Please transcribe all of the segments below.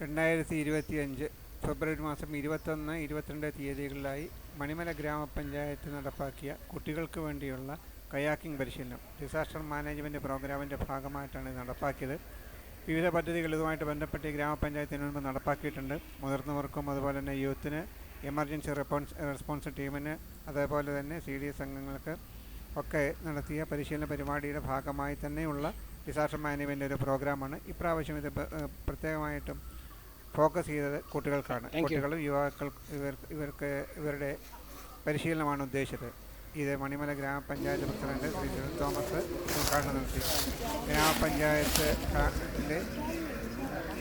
രണ്ടായിരത്തി ഇരുപത്തി അഞ്ച് ഫെബ്രുവരി മാസം ഇരുപത്തൊന്ന് ഇരുപത്തിരണ്ട് തീയതികളിലായി മണിമല ഗ്രാമപഞ്ചായത്ത് നടപ്പാക്കിയ കുട്ടികൾക്ക് വേണ്ടിയുള്ള കയാക്കിംഗ് പരിശീലനം ഡിസാസ്റ്റർ മാനേജ്മെന്റ് പ്രോഗ്രാമിന്റെ ഭാഗമായിട്ടാണ് നടപ്പാക്കിയത്. വിവിധ പദ്ധതികൾ ഇതുമായിട്ട് ബന്ധപ്പെട്ട് ഗ്രാമപഞ്ചായത്തിന് മുൻപ് നടപ്പാക്കിയിട്ടുണ്ട്. മുതിർന്നവർക്കും അതുപോലെ തന്നെ യൂത്തിന് എമർജൻസി റെസ്പോൺസ് റെസ്പോൺസ് ടീമിന് അതേപോലെ തന്നെ സി ഡി എസ് അംഗങ്ങൾക്ക് ഒക്കെ നടത്തിയ പരിശീലന പരിപാടിയുടെ ഭാഗമായി തന്നെയുള്ള ഡിസാസ്റ്റർ മാനേജ്മെന്റ് ഒരു പ്രോഗ്രാമാണ്. ഇപ്രാവശ്യം ഇത് പ്രത്യേകമായിട്ടും ഫോക്കസ് ചെയ്തത് കുട്ടികൾക്കാണ്. കുട്ടികളും യുവാക്കൾ ഇവർ ഇവർക്ക് ഇവരുടെ പരിശീലനമാണ് ഉദ്ദേശിച്ചത്. ഇത് മണിമല ഗ്രാമപഞ്ചായത്ത് പ്രസിഡന്റ് ശ്രീ ജോൺ തോമസ് ഉദ്ഘാടനം നടത്തി. ഗ്രാമപഞ്ചായത്ത് ന്റെ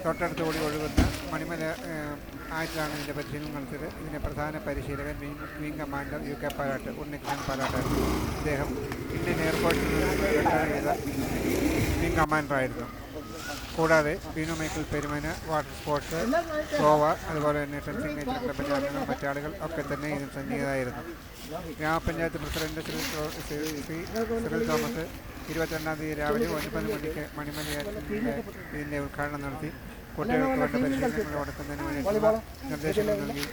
തൊട്ടടുത്ത് കൂടി ഒഴുകുന്ന മണിമല ആയിട്ടാണ് ഇതിന്റെ പരിശീലനം നടത്തിയത്. ഇതിന്റെ പ്രധാന പരിശീലകൻ wing commander U K Palatt Unnikrishnan പാലാട്ടായിരുന്നു. അദ്ദേഹം ഇന്ത്യൻ എയർപോർട്ടിൽ നിന്ന് ചെയ്ത വിങ് കമാൻഡറായിരുന്നു. കൂടാതെ Binu Michael Perumana water sports Goa അതുപോലെ തന്നെ സിഗ്നേച്ചർ ക്ലബിന്റെ അംഗങ്ങൾ മറ്റാളുകൾ ഒക്കെ തന്നെ ഇതിൽ സംഗീതമായിരുന്നു ഗ്രാമപഞ്ചായത്ത് പ്രസിഡന്റ് സിറിൽ തോമസ് ഇരുപത്തിരണ്ടാം തീയതി രാവിലെ ഒൻപത് മണിക്ക് മണിമലയാറ്റിന്റെ ഇതിന്റെ ഉദ്ഘാടനം നടത്തി. കുട്ടികൾക്ക് വേണ്ട പരിശീലനങ്ങൾ തന്നെ നിർദ്ദേശങ്ങൾ നൽകി.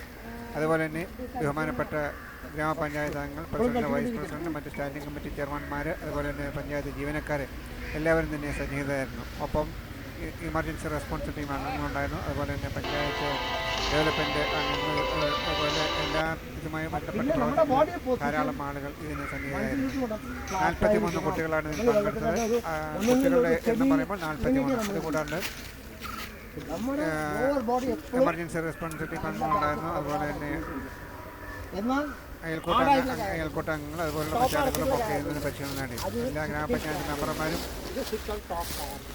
അതുപോലെ തന്നെ ബഹുമാനപ്പെട്ട ഗ്രാമപഞ്ചായത്ത് അംഗങ്ങൾ പ്രസിഡന്റ് വൈസ് പ്രസിഡന്റ് മറ്റ് സ്റ്റാൻഡിംഗ് കമ്മിറ്റി ചെയർമാൻമാർ അതുപോലെ തന്നെ പഞ്ചായത്ത് ജീവനക്കാർ എല്ലാവരും തന്നെ സന്നിഹിതരായിരുന്നു. ഒപ്പം ഇമർജൻസി റെസ്പോൺസ് ടീം അംഗങ്ങളുണ്ടായിരുന്നു അതുപോലെ തന്നെ പഞ്ചായത്ത് ഡെവലപ്മെന്റ് അംഗങ്ങൾ അതുപോലെ എല്ലാ ഇതുമായി ബന്ധപ്പെട്ട ധാരാളം ആളുകൾ ഇതിന് സന്നിഹിതരായിരുന്നു. നാൽപ്പത്തി മൂന്ന് കുട്ടികളാണ് ഇതിൽ പങ്കെടുത്തത്. കുട്ടികളുടെ എന്ന് പറയുമ്പോൾ നാൽപ്പത്തി മൂന്ന് അതുകൂടാണ്ട് എമർജൻസി റെസ്പോൺസ് ടീം അംഗങ്ങളുണ്ടായിരുന്നു അതുപോലെ തന്നെ എന്നാൽ അയൽക്കൂട്ട അയൽക്കൂട്ടങ്ങൾ അതുപോലുള്ള പഞ്ചായത്തുകളും ഒക്കെ ഇതിന് പരിശീലനം നേടി. എല്ലാ ഗ്രാമപഞ്ചായത്ത് മെമ്പർമാരും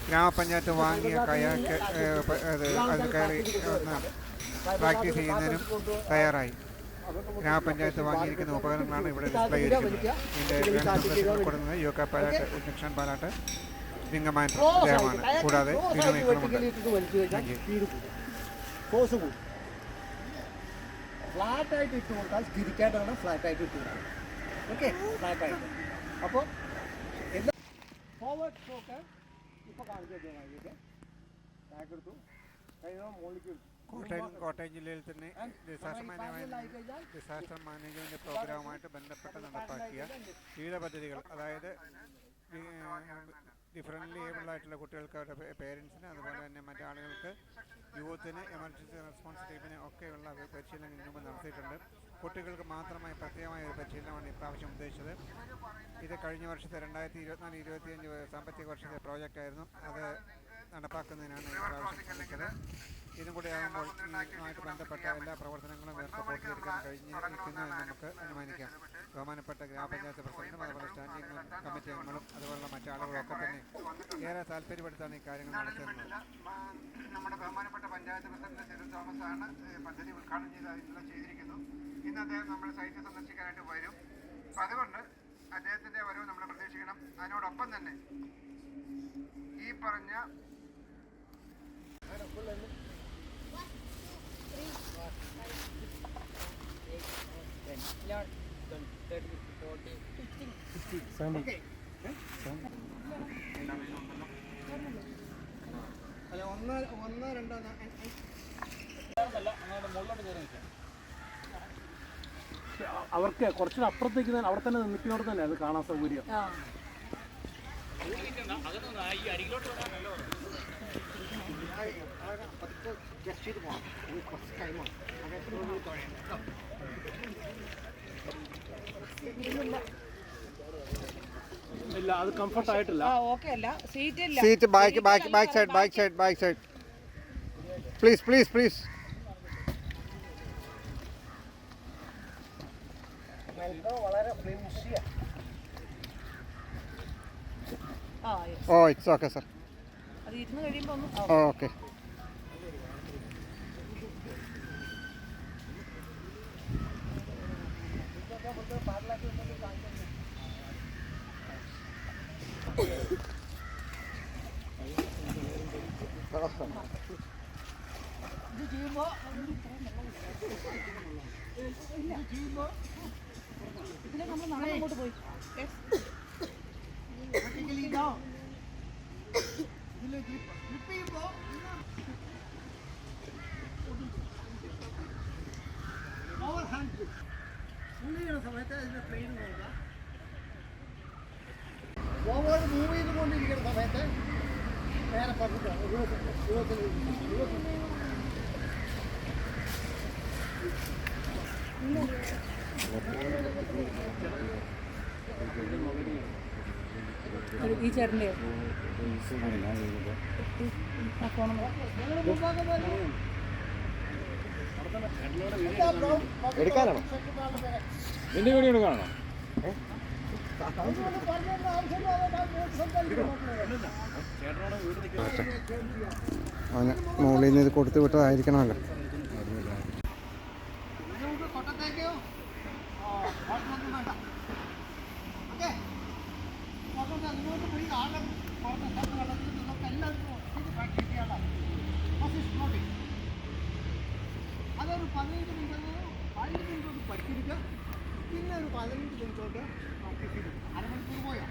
ഗ്രാമപഞ്ചായത്ത് വാങ്ങിയ കയാക്ക് അത് അതിൽ കയറി പ്രാക്ടീസ് ചെയ്യുന്നതിനും തയ്യാറായി. ഗ്രാമപഞ്ചായത്ത് വാങ്ങിയിരിക്കുന്ന ഉപകരണങ്ങളാണ് ഇവിടെ ഡിസ്പ്ലേ ചെയ്തിരിക്കുന്നത് ഇതിന്റെ കൊടുക്കുന്നത് പാലാട്ട് ഉണ്ണികൃഷ്ണൻ പാലാട്ട് ലിംഗമാൻ ദേവമാണ് കൂടാതെ വെട്ടിക്കലിട്ടിട്ട് വലിച്ചു കഴിഞ്ഞാൽ Thank you. സ്പീഡ് കൂടും ഫോഴ്സ് കൂടും ഫ്ലാറ്റ് ആയിട്ട് ഇട്ട് കൊടുത്താൽ തിരിക്കാനാണ് ഫ്ലാറ്റ് ആയിട്ട് ഇട്ട് കൊടുക്കുന്നത് ഓക്കെ ഫ്ലാറ്റ് ആയിട്ട് അപ്പോൾ എന്താ ഫോർവേഡ് സ്ട്രോക്ക് ഇപ്പോൾ കാണിച്ചു ഓക്കെ ബാക്ക് എടുത്തു. കഴിഞ്ഞാൽ മുകളിലേക്ക് എടുത്തു. കോട്ടയം കോട്ടയം ജില്ലയിൽ തന്നെ ഡിസാസ്റ്റർ മാനേജ്മെന്റ് ഡിസാസ്റ്റർ മാനേജ്മെന്റ് പ്രോഗ്രാമുമായിട്ട് ബന്ധപ്പെട്ട് നടപ്പാക്കിയ വിവിധ പദ്ധതികൾ. അതായത് ഡിഫറന്റ്ലി ഏബിൾ ആയിട്ടുള്ള കുട്ടികൾക്ക് അവരുടെ പേരൻസിന് അതുപോലെ തന്നെ മറ്റാളുകൾക്ക് യൂത്തിന് എമർജൻസി റെസ്പോൺസ് ടീമിന് ഒക്കെയുള്ള പരിശീലനം മുമ്പ് നടത്തിയിട്ടുണ്ട്. കുട്ടികൾക്ക് മാത്രമായി പ്രത്യേകമായ ഒരു പരിശീലനമാണ് ഇപ്രാവശ്യം ഉദ്ദേശിച്ചത്. ഇത് കഴിഞ്ഞ വർഷത്തെ രണ്ടായിരത്തി ഇരുപത്തിനാല് ഇരുപത്തിയഞ്ച് സാമ്പത്തിക വർഷത്തെ പ്രോജക്റ്റായിരുന്നു. അത് നടപ്പാക്കുന്നതിനാണ് ഈ പ്രാവശ്യം ശ്രമിച്ചത്. ഇതും കൂടി ആകുമ്പോൾ ഇതുമായിട്ട് ബന്ധപ്പെട്ട എല്ലാ പ്രവർത്തനങ്ങളും ഇവർക്ക് പൂർത്തീകരിക്കാൻ കഴിഞ്ഞിരിക്കുന്നു എന്ന് നമുക്ക് അനുമാനിക്കാം. ബഹുമാനപ്പെട്ട ഗ്രാമപഞ്ചായത്ത് പ്രസിഡന്റും അതുപോലെ സ്റ്റാൻഡിംഗ് കമ്മിറ്റി അംഗങ്ങളും അതുപോലുള്ള മറ്റാളുകളും ഒക്കെ തന്നെ ഏറെ താല്പര്യപ്പെടുത്താണ് ഈ കാര്യങ്ങൾ നടത്തുന്നത്. നമ്മുടെ ബഹുമാനപ്പെട്ട പഞ്ചായത്ത് പ്രസിഡന്റ് സിറിൽ തോമസ് ആണ് പദ്ധതി ഉദ്ഘാടനം ചെയ്ത് ചെയ്തിരിക്കുന്നു. ഇന്ന് അദ്ദേഹം നമ്മുടെ സൈറ്റ് സന്ദർശിക്കാനായിട്ട് വരും. അപ്പം അതുകൊണ്ട് അദ്ദേഹത്തിന്റെ വരവ് നമ്മൾ പ്രതീക്ഷിക്കണം. അതിനോടൊപ്പം തന്നെ ഈ പറഞ്ഞ അല്ല ഒന്ന് ഒന്ന് രണ്ടോ അവർക്ക് കുറച്ചുകൂടെ അപ്പുറത്തേക്ക് തന്നെ അവിടെ തന്നെ നിൽക്കുന്നവിടെ തന്നെ അത് കാണാൻ സൗകര്യം പോകണം ഇത് കുറച്ച് ടൈമാണ് ഇല്ല അത് കംഫർട്ട് ആയിട്ടില്ല. ആ ഓക്കെ അല്ല. സീറ്റ് ഇല്ല. Seat back back back side back side back side please please please വളരെ ഫ്ലിംസിയാണ് ആ ഓ ഇറ്റ്സ് ഓക്കെ സർ ഇരുന്ന് കഴിയുമ്പോൾ ഒന്ന് ഓക്കെ. ഇത് ചെയ്യുമ്പോൾ ഇതിലെ നമ്മൾ നാളെ അങ്ങോട്ട് പോയി. ഇതിൽ ഗ്രിപ്പ് ചെയ്യുമ്പോ ഓവർ ഹാൻഡ് ഗ്രിപ്പ് മൂവ് ചെയ്യുന്ന പ്ലെയിൻ നോക്കുക ഓവർ മൂവ് ചെയ്തുകൊണ്ടിരിക്കുന്ന സമയത്ത് നേരെ പറ്റില്ല ഇരുപത്തി ഈ ചേട്ടന്റെ എടുക്കാനാണോ? നിന്റെ വീഡിയോ എടുക്കാനാണോ? അവന് മുകളിൽ നിന്ന് ഇത് കൊടുത്തു വിട്ടതായിരിക്കണമല്ലോ നിങ്ങൾക്ക് കൊട്ടത്തേക്കോ ഹോട്ടലൊന്നും വേണ്ട ഓക്കെ ഹോട്ടലിൽ നിങ്ങൾക്ക് പോയി ആളും പുറത്ത് സ്ഥലത്ത് വെള്ളത്തിൽ നിങ്ങൾക്ക് എല്ലാവർക്കും ഇത് പ്രാക്ടീസ് ചെയ്യാനുള്ള ഫസ്റ്റ് ഫ്ലോട്ടിങ് അതൊരു പതിനഞ്ച് മിനിറ്റ് പതിനഞ്ച് മിനിറ്റ് പഠിച്ചിരിക്കുക പിന്നെ ഒരു പതിനഞ്ച് മിനിറ്റ് കൊണ്ട് പ്രാക്ടീസ് ചെയ്തു അരമണിക്കൂർ പോയോ.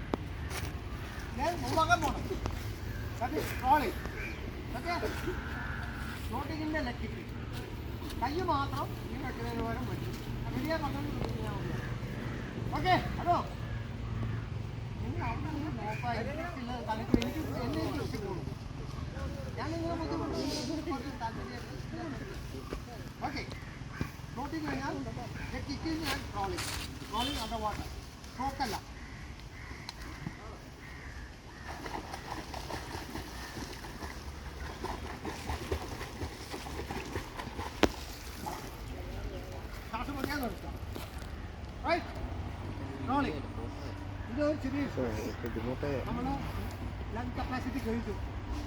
ഞാൻ മുമ്പാകാൻ പോണം. അത് ട്രോളിങ് ഓക്കെ ഫ്ലോട്ടിങ്ങിന്റെ ലക്കിക്ക് കൈ മാത്രം ഈ വെക്കുന്നതിന് പകരം വലിയ പന്ത്രണ്ട് ഓക്കെ ഹലോ നിങ്ങൾ എനിക്ക് എന്നെ ഞാൻ നിങ്ങളെ ബുദ്ധിമുട്ട് ഓക്കെ ഫ്ലോട്ടിങ് കഴിഞ്ഞാൽ kicking and trolling trolling under water സ്ട്രോക്കല്ല നമ്മൾ ലങ് കപ്പാസിറ്റി കഴിഞ്ഞു.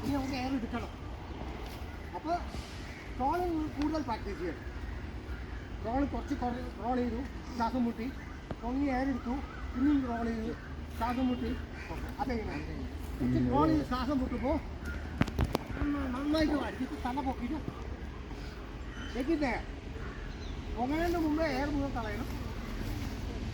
ഇനി നമുക്ക് എയർ എടുക്കണം. അപ്പോൾ ട്രോളിങ് കൂടുതൽ പ്രാക്ടീസ് ചെയ്യണം. ട്രോൾ കുറച്ച് റോൾ ചെയ്തു ശ്വാസം മുട്ടി. പൊങ്ങി ഏരെടുത്തു പിന്നെയും റോൾ ചെയ്തു ശ്വാസം മുട്ടി. അതെങ്ങനെ? റോൾ ചെയ്ത് ശ്വാസം മുട്ടുമ്പോൾ നന്നായിട്ട് അടിച്ചിട്ട് തല പൊക്കിയിട്ട് ശരിക്കുന്നേ പൊങ്ങലിന് മുമ്പേ എയർ മുഴുവൻ കളയണം.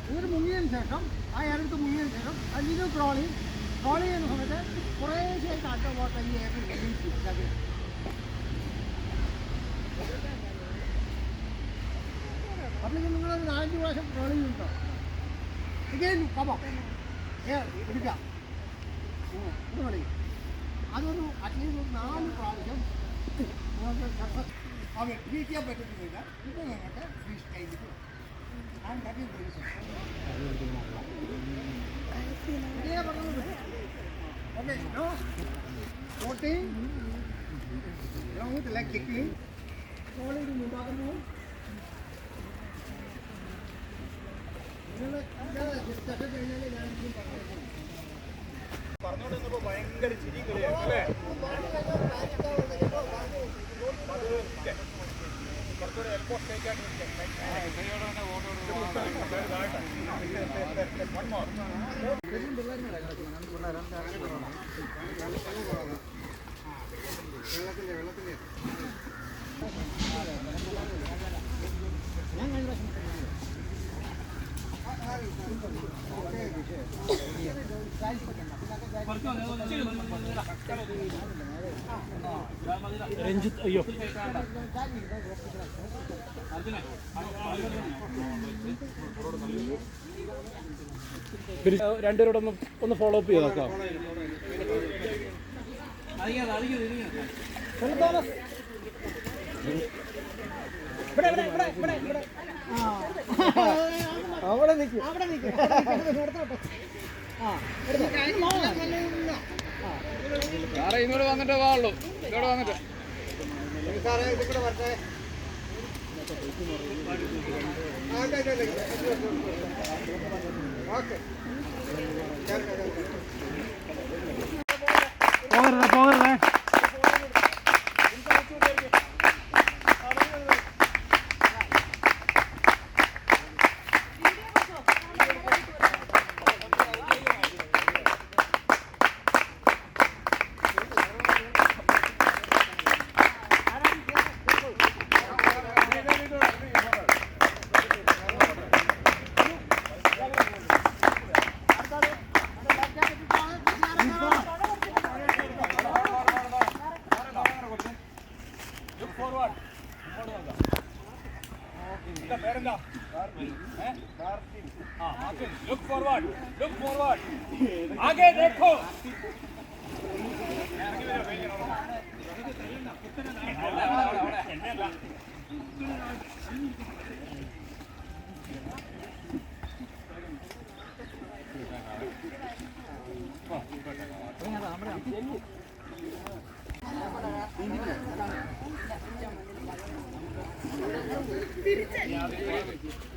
ഇതൊരു മുങ്ങിയതിന് ശേഷം ആ എയറെടുത്ത് മുങ്ങിയതിന് ശേഷം അതിന് ക്രോളിങ് ട്രോളി ചെയ്യുന്ന സമയത്ത് കുറേശ്ശായിട്ട് അടുത്ത പോകട്ടെ ഈ എയർ ചെയ്യും. നാലഞ്ച് പ്രാവശ്യം കളിയുണ്ടോ? ഉണ്ടോ കമോ ഏ എടുക്കാം ഇത് അതൊരു അറ്റ്ലീസ്റ്റ് ഒരു നാല് പ്രാവശ്യം നിങ്ങൾക്ക് സക്സസ് അവ ട്രീറ്റ് ചെയ്യാൻ പറ്റുന്നില്ല ഇത് നിങ്ങൾക്ക് ഫ്രീ സ്റ്റൈൽ ഞാൻ ദാറ്റ് ഇതേ പറഞ്ഞത് okay fourteen along with leg kicking discussion കഴിഞ്ഞാൽ ഞാൻ ഇനിയും പറഞ്ഞു പറഞ്ഞോണ്ടിരുന്നപ്പോ ഭയങ്കര ചിരി കളിയായിരുന്നു അല്ലേ? കുറച്ചുകൂടെ എൽബോ സ്റ്റേക്ക് ആയിട്ട് വെള്ളത്തിന്റെ രഞ്ജിത്ത് അയ്യോ. രണ്ടുപേരോട് ഒന്ന് ഒന്ന് ഫോളോ അപ്പ് ചെയ്തേക്കാം അവിടെ നിൽക്കും അവിടെ നിൽക്കും ആ സാറേ ഇങ്ങോട്ട് വന്നിട്ടേ വാളുള്ളൂ. ഇങ്ങോട്ട് വന്നിട്ട്. സാറേ ഇത് കൂടെ വരട്ടെ. ഓക്കെ. പോകരുത് പോകരുത് Look forward. आगे देखो തിരിച്ചു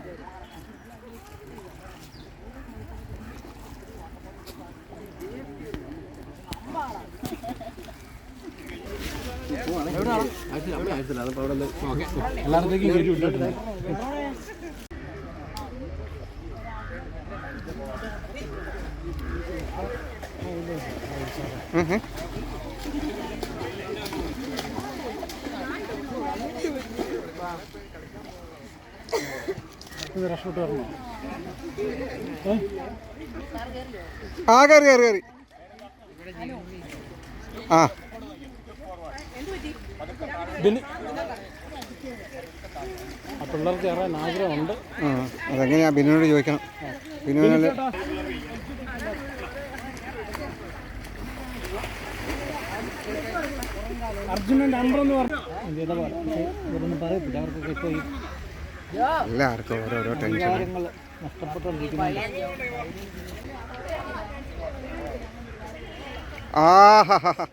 ആ കയറി കയറി കയറി ആ. ഇതിന് ആ പിള്ളേർക്ക് കയറാൻ ആഗ്രഹമുണ്ട്. അതെങ്ങനെയാ? ബിനുവിനോട് ചോദിക്കണം. ബിനുവിനോട് അർജുനൻ നമ്പർ എന്ന് പറഞ്ഞു? ചെയ്ത പോലെ പക്ഷേ ഇവരൊന്നും പറയത്തില്ല. അവർക്കൊക്കെ ഇപ്പോൾ ഈ എല്ലാവർക്കും ഓരോരോ ടെൻഷൻ കാര്യങ്ങൾ നഷ്ടപ്പെട്ടുകൊണ്ടിരിക്കുന്നുണ്ട്. ആ ഹാ ഹാ ഹാ.